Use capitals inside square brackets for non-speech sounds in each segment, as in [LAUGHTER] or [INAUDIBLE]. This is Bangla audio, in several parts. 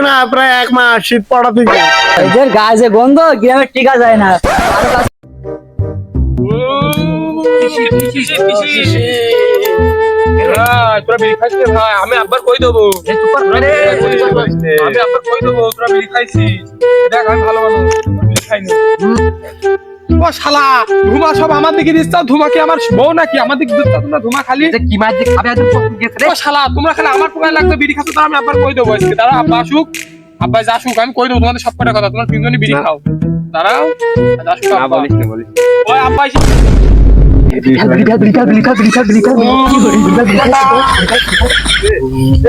না প্রায় এক মাস শীত পড়া থেকে। এদের গায়ে যে গন্ধ গ্রামে টিকা যায় না? আমি আব্বার কই দেবো? আমি আব্বার কই দেবো তোরা বিড়ি খাইছিস দেখ আমি ভালো মানুষ বিড়ি খাইনি ও শালা ধুমা সব আমার দিকে দিচ্ছ ধুমা কি আমার বউ নাকি? আমার দিকে দিচ্ছ তোমরা ধুমা খালি? কি মাছ যে খাবে আজ গেছে ও শালা তোমরা খালি আমার পোকায় লাগবে? বিড়ি খাচ্ছ আমি আবার কই দেবো আজকে? দাঁড়া আব্বা আসুক। আব্বা যা আসুক আমি কই দেবো? তোমাদের সব কটা কথা তোমরা তিনজনই বিড়ি খাও। দাঁড়াও। আসুক আব্বা। ওই আব্বা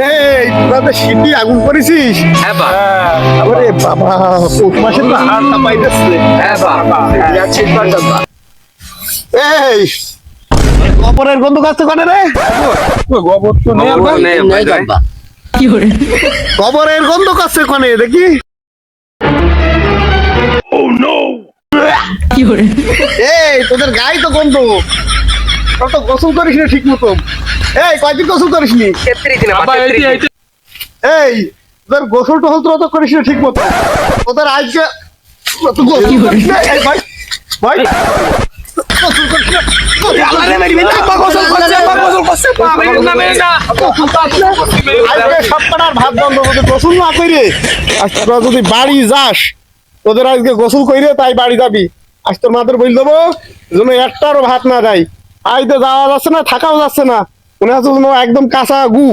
এই তোরা তো শীতই আগুন করেছিস? হ্যাঁ বা। আরে বাবা পৌষ মাসের তো হাড়টা পাইতেছে হ্যাঁ বা। এই কবরের গন্ধ কাছে কানে রে? ওই গোবর তো নেই আব্বা কবরের গন্ধ কাছে কানে দেখি। এই তোদের গায়ে তো গন্ধ। তোর তো গোসল করিস না ঠিক মতো এই কয়দিন গোসল করিস নি? এই তোদের গোসল টোসল তো করিস না ঠিক মতো তোদের আজকে গোসল করিস না। ভাই ভাই। গোসল করিস না। করে তোরা যদি বাড়ি যাস তোদের আজকে গোসল কইরে তাই বাড়ি যাবি। আজ তোর মাদের বল দেবো যেন একটারও ভাত না দেয়। আজ তো যাওয়া যাচ্ছে না থাকাও যাচ্ছে না। মনে হচ্ছে যেন একদম কাঁচা গু।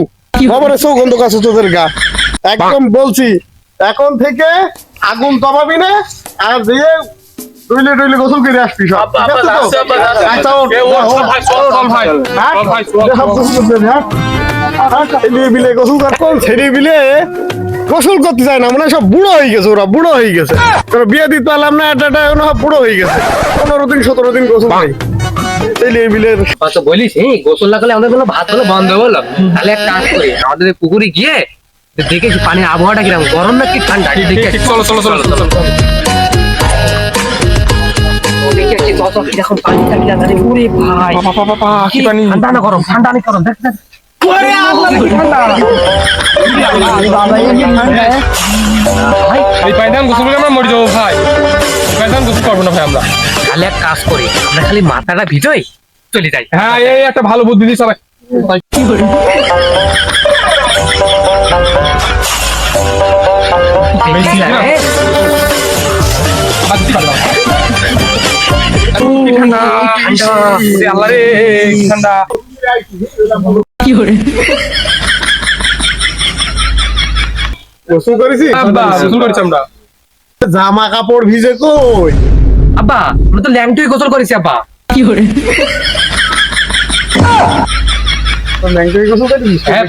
খবরে সৌগন্ধ কাছে তোদের গা। একদম বলছি এখন থেকে আগুন দবাবি না আর দিয়ে টইলে টইলে গোসল করে আসবি সব। ঠিক আছে তো? যাচ্ছে, আচ্ছা, বিলে গোসল ছেলে বিলে গোসল করতে চায় না মানে সব বুড়ো হয়ে গেছে ওরা বুড়ো হয়ে গেছে তোরা বিয়ে দিতে পারলাম না এটা এটা এখন সব বুড়ো হয়ে গেছে পনেরো দিন সতেরো দিন গোসল নেই বলিস এই গোসল করলে আমাদের কোনো ভাত হলো বন্ধ হলো তাহলে এক কাজ করি আমাদের পুকুরে গিয়ে দেখেছি পানির আবহাওয়াটা কীরকম গরম না কি ঠান্ডা ঠিক, দেখে চলো, চলো, চলো, চলো। দেখে আসছি পানি ভাই বাবা, বাবা, বাবা, কি পানি? ঠান্ডা না গরম ঠান্ডা না গরম দেখ দেখ এই আমি গোসল করলে আমরা মরে যাব ভাই। আমি গোসল করব না ভাই আমরা। তাহলে এক কাজ করি আমরা খালি মাথাটা ভিজোই চলে যাই। হ্যাঁ এই একটা ভালো বুদ্ধি দিই সবাই ঠান্ডা ঠান্ডা। আল্লাহ রে ঠান্ডা। গোসল করেছি? আব্বা গোসল করেছি। আমরা। জামা কাপড় ভিজে কই? আব্বা আমরা তো ল্যাংটুই গোসল করেছি আব্বা। তোর ল্যাংটাই গোসল করেছিস হ্যাঁ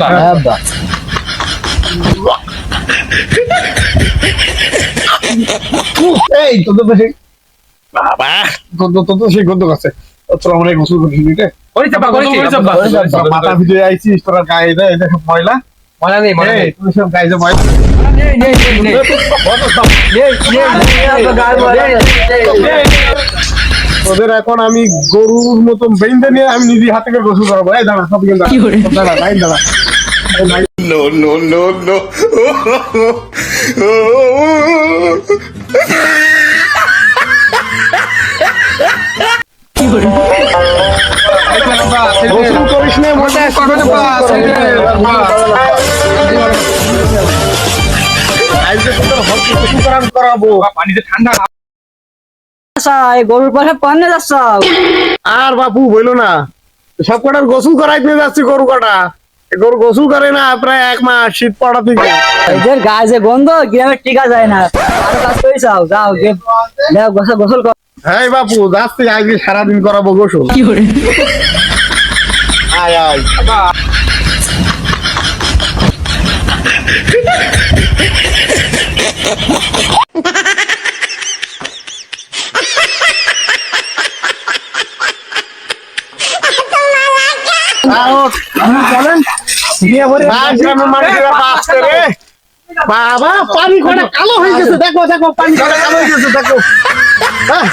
এই তোদের তো সেই বাবা তো তো সেই গন্ধ কাছে তোরা মনে হয় গোসল করিস মাথা ভিজে আইছিস তোরা গায়ে ময়লা। মনে নেই মনে এই নেই। তুই সব গায়ে ময়লা। তোদের এখন আমি গরুর মতো বেঁধে নিয়ে আমি নিজে হাতে করে গোসল করাবো। এই দাঁড়া সব কিন্তু দাঁড়া। লাইন দাঁড়া গোসল [LAUGHS] গরুর পাশে পান্নে যাচ্ছ আর বাপু বইলো না। সব কটার গোসল করাইতে যাচ্ছি গরু কটা। গরু গোসল করে না প্রায় এক মাস শীত পড়া থেকে। এদের গায়ে যে গন্ধ গ্রামে টিকা যায় না? আরও কাজ করে যাও যাও যাও, গোসল গোসল কর। হ্যাঁ বাপু যাচ্ছি আজকে সারাদিন করাবো গোসল। আয় আয়। বাবা পানি কালো হয়ে গেছে দেখো দেখো পানি কালো হয়ে গেছে দেখো হ্যাঁ